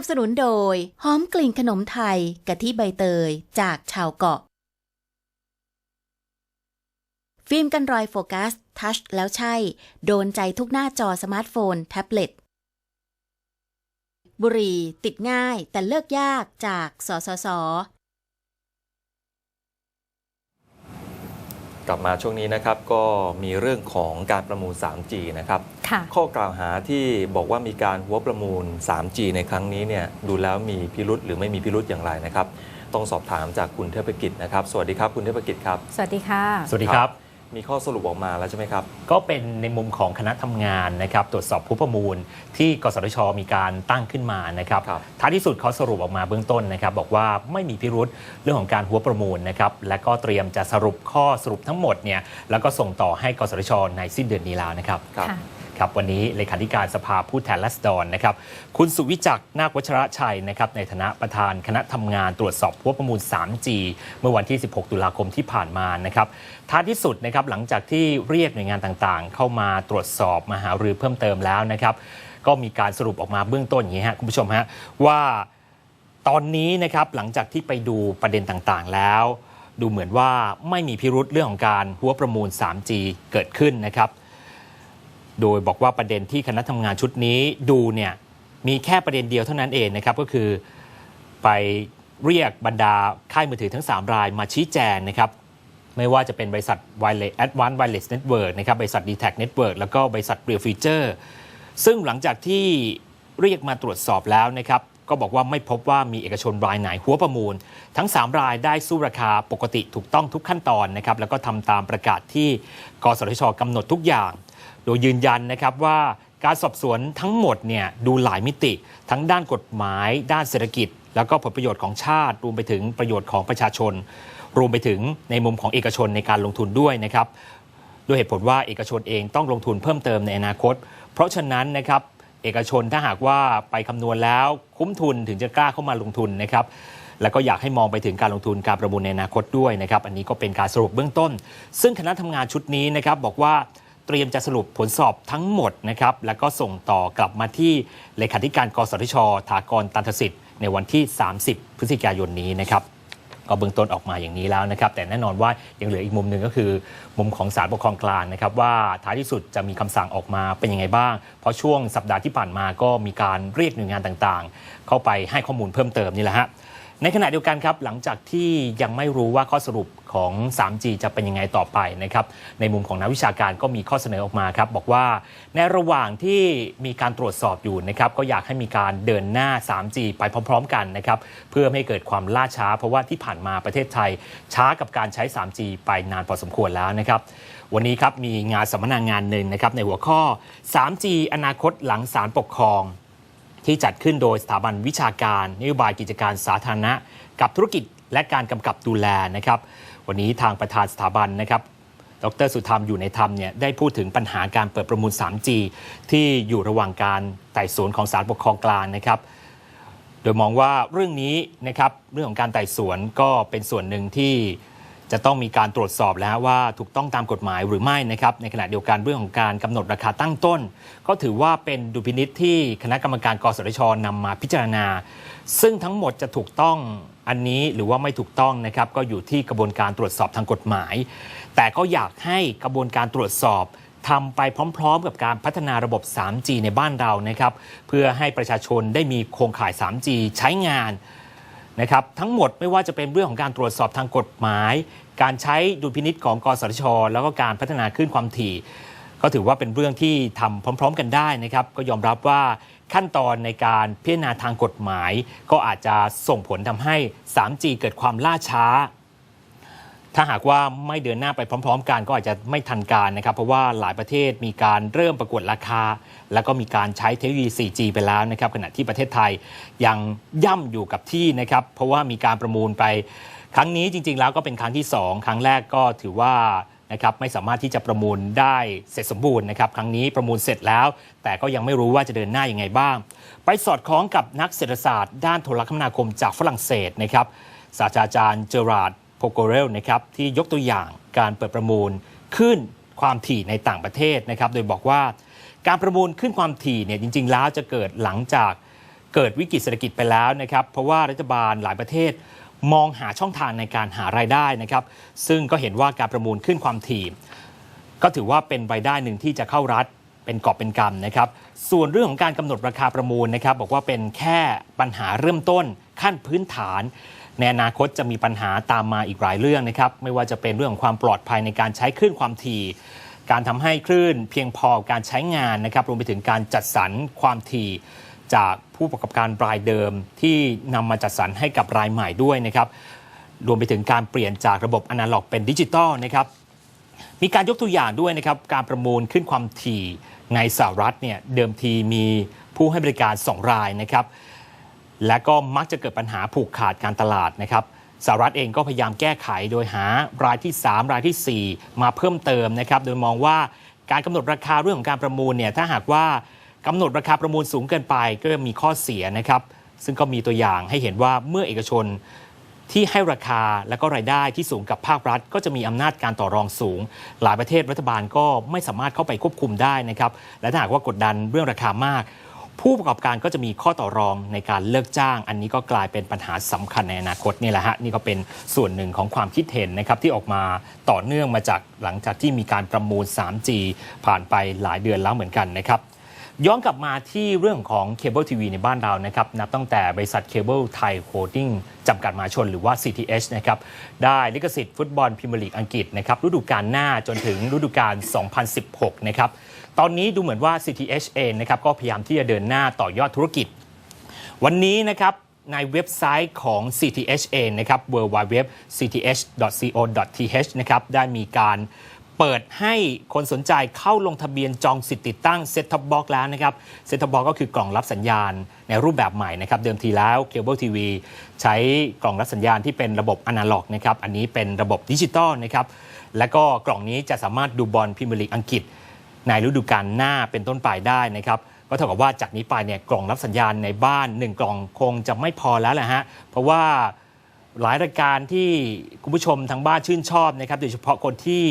นับสนุนโดย หอมกลิ่นขนมไทยกะทิใบเตยจากชาวเกาะ ฟิล์มกันรอยโฟกัส ทัชแล้วใช่ โดนใจทุกหน้าจอสมาร์ทโฟน แท็บเล็ต บุหรี่ติดง่ายแต่เลิกยากจากสสส กลับมาช่วงนี้นะครับก็มีเรื่องของการประมูล 3G นะครับค่ะข้อกล่าวหาที่บอกว่ามีการหัวประมูล 3G ในครั้งนี้เนี่ยดูแล้วมีพิรุษหรือไม่มีพิรุษอย่างไรนะครับ ต้องสอบถามจากคุณเทพกิจนะครับ สวัสดีครับคุณเทพกิจครับ สวัสดีค่ะ สวัสดีครับ มีข้อสรุปออกมาแล้วใช่ไหมครับ ก็เป็นในมุมของคณะทำงานนะครับ ตรวจสอบผู้ประมูล ที่กสทชมีการตั้งขึ้นมานะครับครับท้ายที่สุดเขาสรุปออกมาเบื้องต้นนะครับ บอกว่าไม่มีพิรุษเรื่องของการหัวประมูลนะครับและก็เตรียมจะสรุปข้อสรุปทั้งหมดเนี่ยแล้วก็ส่งต่อให้กสทชในสิ้นเดือนนี้แล้วนะครับครับ ครับวันนี้เลขาธิการสภาผู้แทนราษฎรนะครับ คุณสุวิจักรนาควัชระชัยนะครับในฐานะประธานคณะทำงานตรวจสอบหัวประมูล 3G เมื่อวันที่ 16 ตุลาคมที่ผ่านมานะครับท้ายที่สุดนะครับหลังจากที่เรียกหน่วยงานต่างๆ เข้ามาตรวจสอบมาหารือเพิ่มเติมแล้วนะครับ ก็มีการสรุปออกมาเบื้องต้นอย่างนี้ฮะคุณผู้ชมฮะว่าตอนนี้นะครับหลังจากที่ไปดูประเด็นต่างๆแล้ว ดูเหมือนว่าไม่มีพิรุษเรื่องของการหัวประมูล 3G เกิดขึ้นนะครับ โดยบอกว่าประเด็นที่คณะทำงานชุดนี้ดูเนี่ยมีแค่ประเด็นเดียวเท่านั้นเองนะครับก็คือไปเรียกบรรดาค่ายมือถือทั้ง 3 รายมาชี้แจงนะครับไม่ว่าจะเป็นบริษัท Wireless Advanced Wireless Network นะครับบริษัท d t a c Network แล้วก็บริษัท Real Future ซึ่งหลังจากที่เรียกมาตรวจสอบแล้วนะครับก็บอกว่าไม่พบว่ามีเอกชนรายไหนหัวประมูล ทั้ง 3 รายได้สู้ราคาปกติถูกต้องทุกขั้นตอนนะครับแล้วก็ทำตามประกาศที่กสทชกำหนดทุกอย่าง โดยยืนยันนะครับว่าการสอบสวนทั้งหมดเนี่ยดูหลายมิติ ทั้งด้านกฎหมาย ด้านเศรษฐกิจ แล้วก็ผลประโยชน์ของชาติ รวมไปถึงประโยชน์ของประชาชน รวมไปถึงในมุมของเอกชนในการลงทุนด้วยนะครับด้วยเหตุผลว่าเอกชนเองต้องลงทุนเพิ่มเติมในอนาคต เพราะฉะนั้นนะครับเอกชนถ้าหากว่าไปคำนวณแล้วคุ้มทุนถึงจะกล้าเข้ามาลงทุนนะครับแล้วก็อยากให้มองไปถึงการลงทุนการประมูลในอนาคตด้วยนะครับ อันนี้ก็เป็นการสรุปเบื้องต้น ซึ่งคณะทำงานชุดนี้นะครับบอกว่า เตรียมจะสรุปผลสอบทั้งหมดนะครับ แล้วก็ส่งต่อกลับมาที่เลขาธิการกสทช ถากรตันทสิทธิ์ ในวันที่ 30 พฤศจิกายนนี้นะครับก็เบื้องต้นออกมาอย่างนี้แล้วนะครับ แต่แน่นอนว่ายังเหลืออีกมุมหนึ่งก็คือ มุมของศาลปกครองกลางนะครับว่าท้ายที่สุดจะมีคำสั่งออกมาเป็นยังไงบ้าง เพราะช่วงสัปดาห์ที่ผ่านมาก็มีการเรียกหน่วยงานต่างๆ เข้าไปให้ข้อมูลเพิ่มเติมนี่แหละฮะ ในขณะเดียวกันครับหลังจากที่ยังไม่รู้ว่าข้อสรุปของ 3G จะเป็นยังไงต่อไปนะครับในมุมของนักวิชาการก็มีข้อเสนอออกมาครับบอกว่าในระหว่างที่มีการตรวจสอบอยู่นะครับก็อยากให้มีการเดินหน้า 3G ไปพร้อม ๆ กันนะครับเพื่อไม่ให้เกิดความล่าช้า เพราะว่าที่ผ่านมาประเทศไทยช้ากับการใช้ 3G ไปนานพอสมควรแล้วนะครับวันนี้ครับมีงานสัมมนางานหนึ่งนะครับในหัวข้อ 3G อนาคตหลังศาลปกครอง ที่จัดขึ้นโดยสถาบันวิชาการนโยบายกิจการสาธารณะ กับธุรกิจและการกำกับดูแลนะครับ วันนี้ทางประธานสถาบันนะครับดรสุธรรมอยู่ในธรรมเนี่ยได้พูดถึงปัญหาการเปิดประมูล 3G ที่อยู่ระหว่างการไต่สวนของศาลปกครองกลางนะครับ โดยมองว่าเรื่องนี้นะครับเรื่องของการไต่สวนก็เป็นส่วนหนึ่งที่ จะต้องมีการตรวจสอบแล้วว่าถูกต้องตามกฎหมายหรือไม่นะครับ ในขณะเดียวกันเรื่องของการกำหนดราคาตั้งต้น ก็ถือว่าเป็นดุลพินิษที่คณะกรรมการกสทชนำมาพิจารณา ซึ่งทั้งหมดจะถูกต้องอันนี้หรือว่าไม่ถูกต้องนะครับ ก็อยู่ที่กระบวนการตรวจสอบทางกฎหมาย แต่ก็อยากให้กระบวนการตรวจสอบทำไปพร้อมๆ กับการพัฒนาระบบ 3G ในบ้านเรานะครับ เพื่อให้ประชาชนได้มีโครงข่าย 3G ใช้งาน นะครับทั้งหมดไม่ว่าจะเป็นเรื่องของการตรวจสอบทางกฎหมาย การใช้ดุลพินิษของกสทช แล้วก็การพัฒนาขึ้นความถี่ ก็ถือว่าเป็นเรื่องที่ทำพร้อม ๆ กันได้นะครับ ก็ยอมรับว่าขั้นตอนในการพิจารณาทางกฎหมาย ก็อาจจะส่งผลทำให้ 3G เกิดความล่าช้า ถ้าหากว่าไม่เดินหน้าไปพร้อม ๆ กันก็อาจจะไม่ทันการนะครับ เพราะว่าหลายประเทศมีการเริ่มประกวดราคา แล้วก็มีการใช้เทคโนโลยี 4G ไปแล้วนะครับขณะที่ประเทศไทยยังย่ำอยู่กับที่นะครับ เพราะว่ามีการประมูลไป ครั้งนี้จริง ๆ แล้วก็เป็นครั้งที่ 2 ครั้งแรกก็ถือว่านะครับไม่สามารถที่จะประมูลได้เสร็จสมบูรณ์นะครับ ครั้งนี้ประมูลเสร็จแล้ว แต่ก็ยังไม่รู้ว่าจะเดินหน้ายังไงบ้าง ไปสอดคล้องกับนักเศรษฐศาสตร์ ด้านโทรคมนาคมจากฝรั่งเศสนะครับศาสตราจารย์เจอราร์ด โพโกเรลนะครับที่ยกตัวอย่างการเปิดประมูลขึ้นความถี่ในต่างประเทศนะครับโดยบอกว่าการประมูลขึ้นความถี่เนี่ยจริง ๆ แล้วจะเกิดหลังจากเกิดวิกฤตเศรษฐกิจไปแล้วนะครับ เพราะว่ารัฐบาลหลายประเทศมองหาช่องทางในการหารายได้นะครับ ซึ่งก็เห็นว่าการประมูลขึ้นความถี่ ก็ถือว่าเป็นรายได้หนึ่งที่จะเข้ารัฐเป็นกอบเป็นกำนะครับ ส่วนเรื่องของการกำหนดราคาประมูลนะครับ บอกว่าเป็นแค่ปัญหาเริ่มต้นขั้นพื้นฐาน ในอนาคตจะมีปัญหาตามมาอีกหลายเรื่องนะครับไม่ว่าจะเป็นเรื่องของความปลอดภัยในการใช้คลื่นความถี่การทำให้คลื่นเพียงพอการใช้งานนะครับรวมไปถึงการจัดสรรความถี่จากผู้ประกอบการรายเดิมที่นำมาจัดสรรให้กับรายใหม่ด้วยนะครับ รวมไปถึงการเปลี่ยนจากระบบอนาล็อกเป็นดิจิตอลนะครับ มีการยกตัวอย่างด้วยนะครับ การประมูลขึ้นความถี่ในสหรัฐเนี่ยเดิมทีมีผู้ให้บริการ 2 รายนะครับ และก็มักจะเกิดปัญหาผูกขาดการตลาดนะครับสหรัฐเองก็พยายามแก้ไขโดยหารายที่ 3 รายทีสี่4 มาเพิ่มเติมนะครับโดยมองว่าการกำหนดราคาเรื่องของการประมูลเนี่ยถ้าหากว่ากำหนดราคาประมูลสูงเกินไปก็จะมีข้อเสียนะครับซึ่งก็มีตัวอย่างให้เห็นว่าเมื่อเอกชนที่ให้ราคาและก็รายได้ที่สูงกับภาครัฐ ก็จะมีอำนาจการต่อรองสูง หลายประเทศรัฐบาลก็ไม่สามารถเข้าไปควบคุมได้นะครับและถ้าหากว่ากดดันเรื่องราคามาก ผู้ประกอบการก็จะมีข้อต่อรองในการเลิกจ้าง อันนี้ก็กลายเป็นปัญหาสำคัญในอนาคตนี่แหละฮะนี่ก็เป็นส่วนหนึ่งของความคิดเห็นนะครับที่ออกมาต่อเนื่องมาจากหลังจากที่มีการประมูล 3G ผ่านไปหลายเดือนแล้วเหมือนกันนะครับย้อนกลับมาที่เรื่องของเคเบิลทีวีในบ้านเรานะครับนับตั้งแต่บริษัทเคเบิลไทยโฮลดิ้งจำกัดมาชนหรือว่า CTH นะครับได้ลิขสิทธิ์ฟุตบอลพรีเมียร์ลีกอังกฤษนะครับฤดูกาลหน้าจนถึงฤดูกาล 2016 นะครับ ตอนนี้ดูเหมือนว่า CTH เองนะครับก็พยายามที่จะเดินหน้าต่อยอดธุรกิจ วันนี้นะครับในเว็บไซต์ของ CTH เองนะครับ www.cth.co.th นะครับได้มีการเปิดให้คนสนใจเข้าลงทะเบียนจองสิทธิ์ติดตั้ง Set Top Box แล้วนะครับ Set Top Box ก็คือกล่องรับสัญญาณในรูปแบบใหม่นะครับเดิมทีแล้วเคเบิลทีวีใช้กล่องรับสัญญาณที่เป็นระบบอนาล็อกนะครับอันนี้เป็นระบบดิจิตอลนะครับและก็กล่องนี้จะสามารถดูบอลพรีเมียร์ลีกอังกฤษ ในฤดูกาลหน้าเป็นต้นไปได้นะครับก็เท่ากับว่าจากนี้ไปเนี่ยกล่องรับสัญญาณในบ้าน 1 กล่องคงจะไม่พอแล้วแหละฮะเพราะว่าหลายรายการที่คุณผู้ชมทางบ้านชื่นชอบนะครับโดยเฉพาะคนที่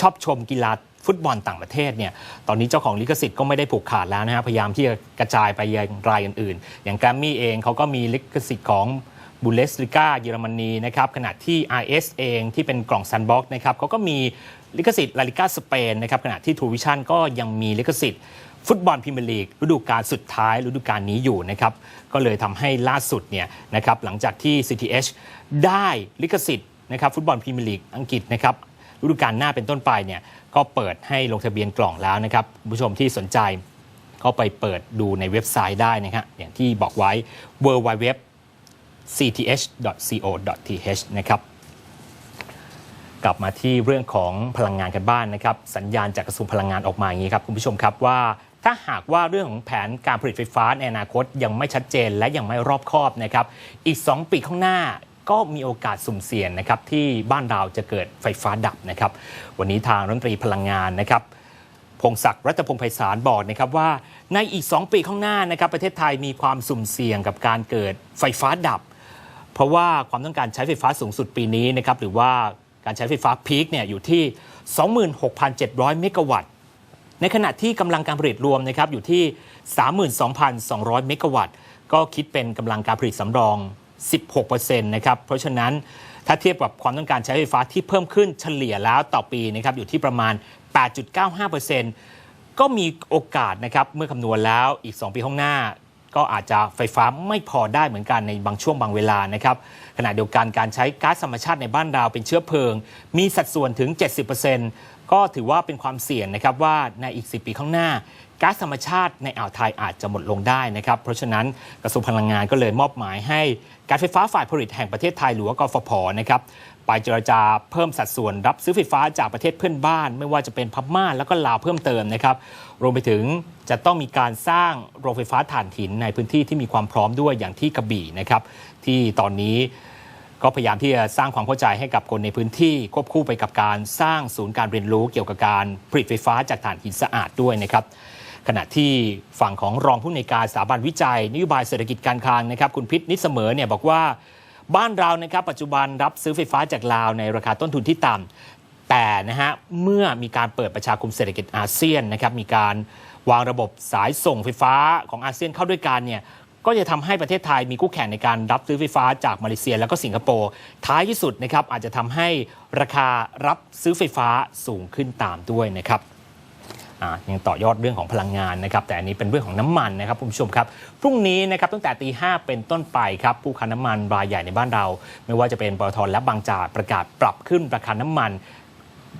ชอบชมกีฬาฟุตบอลต่างประเทศเนี่ย ตอนนี้เจ้าของลิขสิทธิ์ก็ไม่ได้ผูกขาดแล้วนะฮะ พยายามที่จะกระจายไปยังรายอื่นๆ อย่างแกรมมี่เองเขาก็มีลิขสิทธิ์ของบูเลสลิก้าเยอรมนีนะครับ ขณะที่ RS เองที่เป็นกล่องซันบ็อกนะครับเขาก็มี ลิขสิทธิ์ลาลิก้าสเปนนะครับขณะที่ทูวิชั่นก็ยังมีลิขสิทธิ์ฟุตบอลพรีเมียร์ลีกฤดูกาลสุดท้ายฤดูกาลนี้อยู่นะครับก็เลยทำให้ล่าสุดเนี่ยนะครับหลังจากที่ CTH ได้ลิขสิทธิ์นะครับฟุตบอลพรีเมียร์ลีกอังกฤษนะครับฤดูกาลหน้าเป็นต้นไปเนี่ยก็เปิดให้ลงทะเบียนกล่องแล้วนะครับคุณผู้ชมที่สนใจก็ไปเปิดดูในเว็บไซต์ได้นะครับอย่างที่บอกไว้ w w w cth.co.th นะครับ กลับมาที่เรื่องของพลังงานกันบ้านนะครับ สัญญาณจากกระทรวงพลังงานออกมาอย่างนี้ครับคุณผู้ชมครับว่า ถ้าหากว่าเรื่องของแผนการผลิตไฟฟ้าในอนาคตยังไม่ชัดเจนและยังไม่รอบคอบนะครับ อีก 2 ปีข้างหน้าก็มีโอกาสสุ่มเสี่ยงนะครับที่บ้านเราจะเกิดไฟฟ้าดับนะครับ วันนี้ทางรัฐมนตรีพลังงานนะครับพงศักดิ์รัตพงศ์ไพศาลบอกนะครับว่าในอีก 2 ปีข้างหน้านะครับ ประเทศไทยมีความสุ่มเสี่ยงกับการเกิดไฟฟ้าดับ เพราะว่าความต้องการใช้ไฟฟ้าสูงสุดปีนี้นะครับหรือว่า การใช้ไฟฟ้าพีคเนี่ยอยู่ที่ 26,700 เมกะวัตต์ ในขณะที่กำลังการผลิตรวมนะครับอยู่ที่ 32,200 เมกะวัตต์ ก็คิดเป็นกำลังการผลิตสำรอง 16%นะครับ เพราะฉะนั้นถ้าเทียบกับความต้องการใช้ไฟฟ้าที่เพิ่มขึ้นเฉลี่ยแล้วต่อปีนะครับอยู่ที่ประมาณ 8.95%ก็มีโอกาสนะครับเมื่อคำนวณแล้วอีก 2 ปีข้างหน้า ก็อาจจะไฟฟ้าไม่พอได้เหมือนกันในบางช่วงบางเวลานะครับขณะเดียวกันการใช้ก๊าซธรรมชาติในบ้านเราเป็นเชื้อเพลิง มีสัดส่วนถึง 70%ก็ถือว่าเป็นความเสี่ยงนะครับว่าในอีก 10 ปีข้างหน้า ก๊าซธรรมชาติในอ่าวไทยอาจจะหมดลงได้นะครับ เพราะฉะนั้นกระทรวงพลังงานก็เลยมอบหมายให้การไฟฟ้าฝ่ายผลิตแห่งประเทศไทยหรือว่ากฟผนะครับไปเจรจาเพิ่มสัดส่วนรับซื้อไฟฟ้าจากประเทศเพื่อนบ้าน ไม่ว่าจะเป็นพม่าแล้วก็ลาวเพิ่มเติมนะครับ รวมไปถึงจะต้องมีการสร้างโรงไฟฟ้าถ่านหินในพื้นที่ที่มีความพร้อมด้วยอย่างที่กระบี่นะครับที่ตอนนี้ก็พยายามที่จะสร้างความเข้าใจให้กับคนในพื้นที่ควบคู่ไปกับการสร้างศูนย์การเรียนรู้เกี่ยวกับการผลิตไฟฟ้าจากถ่านหินสะอาดด้วยนะครับ ขณะที่ฝั่งของรองผู้ในการสถาบันวิจัย นโยบายเศรษฐกิจการคลังนะครับ คุณพิษนิดเสมอเนี่ยบอกว่าบ้านเรานะครับปัจจุบันรับซื้อไฟฟ้าจากลาวในราคาต้นทุนที่ต่ำแต่นะฮะเมื่อมีการเปิดประชาคมเศรษฐกิจอาเซียนนะครับมีการวางระบบสายส่งไฟฟ้าของอาเซียนเข้าด้วยกันเนี่ยก็จะทำให้ประเทศไทยมีคู่แข่งในการรับซื้อไฟฟ้าจากมาเลเซีย แล้วก็สิงคโปร์ท้ายที่สุดนะครับอาจจะทำให้ราคารับซื้อไฟฟ้าสูงขึ้นตามด้วยนะครับ ยังต่อยอดเรื่องของพลังงานนะครับแต่อันนี้เป็นเรื่องของน้ำมันนะครับคุณผู้ชมครับพรุ่งนี้นะครับตั้งแต่ตีห้าเป็นต้นไปครับผู้ค้าน้ำมันรายใหญ่ในบ้านเรา ไม่ว่าจะเป็นปตทและบางจากประกาศปรับขึ้นราคาน้ำมัน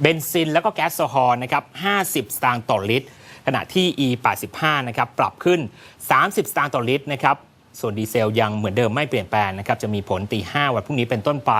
เบนซินแล้วก็แก๊สโซฮอล์นะครับ50 สตางค์ต่อลิตร ขณะที่ E85 นะครับปรับขึ้น 30 สตางค์ต่อลิตรนะครับส่วนดีเซลยังเหมือนเดิมไม่เปลี่ยนแปลงนะครับจะมีผลตี5วันพรุ่งนี้เป็นต้นไป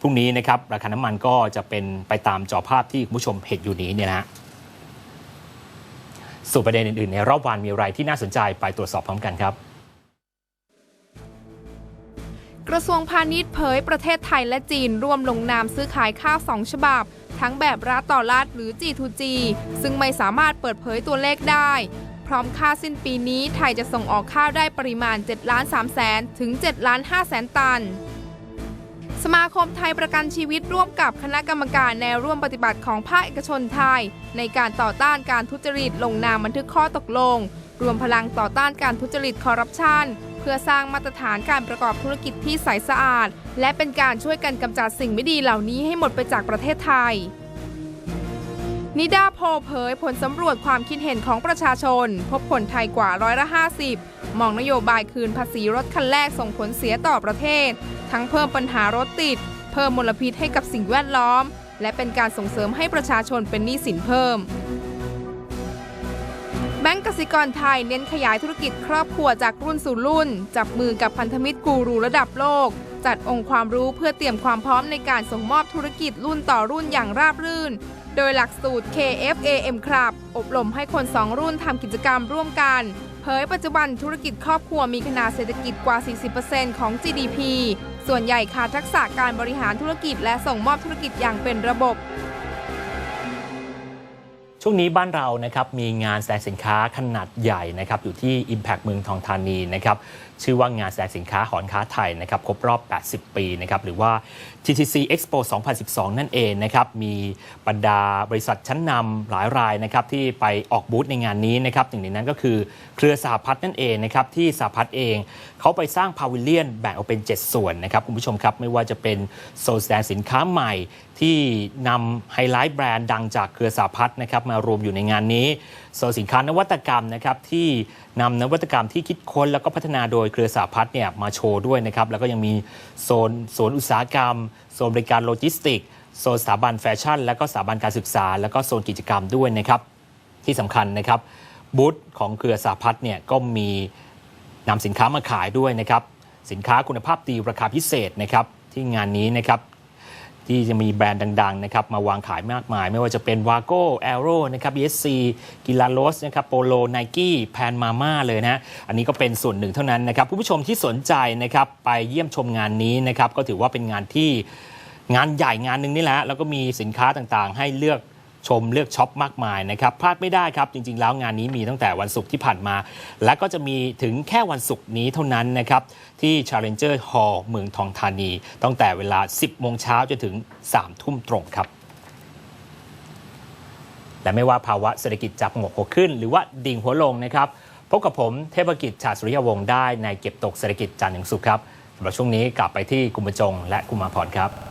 พรุ่งนี้นะครับราคาน้ำมันก็จะเป็นไปตามจอภาพที่คุณผู้ชมเห็นอยู่นี้เนี่ยนะ สู่ประเด็นอื่นๆ ในรอบวันมีอะไรที่น่าสนใจไปตรวจสอบพร้อมกันครับกระทรวงพาณิชย์เผยประเทศไทยและจีนร่วมลงนามซื้อขายข้าวสองฉบับ ทั้งแบบรัฐต่อรัฐหรือ G2G ซึ่งไม่สามารถเปิดเผยตัวเลขได้ พร้อมค่าสิ้นปีนี้ไทยจะส่งออกข้าวได้ปริมาณ 7 ล้าน3แสนถึง 7 ล้าน5แสนตัน สมาคมไทยประกันชีวิตร่วมกับคณะกรรมการแนวร่วมปฏิบัติของภาคเอกชนไทย ในการต่อต้านการทุจริตลงนามบันทึกข้อตกลง รวมพลังต่อต้านการทุจริตคอร์รัปชันเพื่อสร้างมาตรฐานการประกอบธุรกิจที่ใสสะอาด และเป็นการช่วยกันกำจัดสิ่งไม่ดีเหล่านี้ให้หมดไปจากประเทศไทย นิดาโพเผยผลสำรวจความคิดเห็นของประชาชน พบคนไทยกว่าร้อยละ50 มองนโยบายคืนภาษีรถคันแรกส่งผลเสียต่อประเทศ ทั้งเพิ่มปัญหารถติด เพิ่มมลพิษให้กับสิ่งแวดล้อม และเป็นการส่งเสริมให้ประชาชนเป็นหนี้สินเพิ่ม แบงก์กสิกรไทยเน้นขยายธุรกิจครอบครัวจากรุ่นสู่รุ่น จับมือกับพันธมิตรกูรูระดับโลก จัดองค์ความรู้เพื่อเตรียมความพร้อมในการส่งมอบธุรกิจรุ่นต่อรุ่นอย่างราบรื่น โดยหลักสูตร KFAM Club อบรมให้คนสองรุ่นทำกิจกรรมร่วมกันเผยปัจจุบันธุรกิจครอบครัวมีขนาดเศรษฐกิจกว่า 40%ของ GDP ส่วนใหญ่ขาดทักษะการบริหารธุรกิจและส่งมอบธุรกิจอย่างเป็นระบบช่วงนี้บ้านเรานะครับมีงานแสดงสินค้าขนาดใหญ่นะครับอยู่ที่ Impact เมืองทองธานีนะครับชื่อว่างานแสดงสินค้าหอนค้าไทยนะครับครบรอบ 80 ปีนะครับหรือว่า TTC Expo 2012 นั่นเองนะครับมีบรรดาบริษัทชั้นนำหลายรายนะครับที่ไปออกบูธในงานนี้นะครับหนึ่งในนั้นก็คือเครือสหพัฒน์นั่นเองนะครับที่สหพัฒน์เอง เขาไปสร้างพาวิเลียนแบ่งออกเป็น 7 ส่วนนะครับคุณผู้ชมครับ ไม่ว่าจะเป็นโซนแสดงสินค้าใหม่ที่นำไฮไลท์แบรนด์ดังจากเครือสาพัฒน์นะครับมารวมอยู่ในงานนี้โซนสินค้านวัตกรรมนะครับที่นำนวัตกรรมที่คิดค้นแล้วก็พัฒนาโดยเครือสาพัฒน์เนี่ยมาโชว์ด้วยนะครับแล้วก็ยังมีโซนโซนอุตสาหกรรม โซนบริการโลจิสติกโซนสถาบันแฟชั่น แล้วก็สถาบันการศึกษา แล้วก็โซนกิจกรรมด้วยนะครับที่สำคัญนะครับบูธของเครือสาพัฒน์เนี่ยก็มี นำสินค้ามาขายด้วยนะครับสินค้าคุณภาพดีราคาพิเศษนะครับที่งานนี้นะครับที่จะมีแบรนด์ดังๆนะครับมาวางขายมากมาย ไม่ว่าจะเป็น w a g o a e r o นะครับ BSC กิลาโ s นะครับโปโลไนกี้แพนมาม่าเลยนะอันนี้ก็เป็นส่วนหนึ่งเท่านั้นนะครับ ผู้ผู้ชมที่สนใจนะครับไปเยี่ยมชมงานนี้นะครับก็ถือว่าเป็นงานที่งานใหญ่งานหนึ่งนี่แหละแล้วก็มีสินค้าต่างๆ ให้เลือก ชมเลือกช็อปมากมายนะครับพลาดไม่ได้ครับ จริง ๆ แล้วงานนี้มีตั้งแต่วันศุกร์ที่ผ่านมา และก็จะมีถึงแค่วันศุกร์นี้เท่านั้นนะครับที่ Challenger Hall เมืองทองธานี ตั้งแต่เวลา 10 โมงเช้าจนถึง 3 ทุ่มตรงครับและไม่ว่าภาวะเศรษฐกิจจะหงกหัวขึ้น หรือว่าดิ่งหัวลงนะครับพบกับผมเทพกิจชาสุริยวงศ์ได้ในเก็บตกเศรษฐกิจจันทร์ถึงสุขครับสำหรับช่วงนี้กลับไปที่กุมปรจงและกุมารพรครับ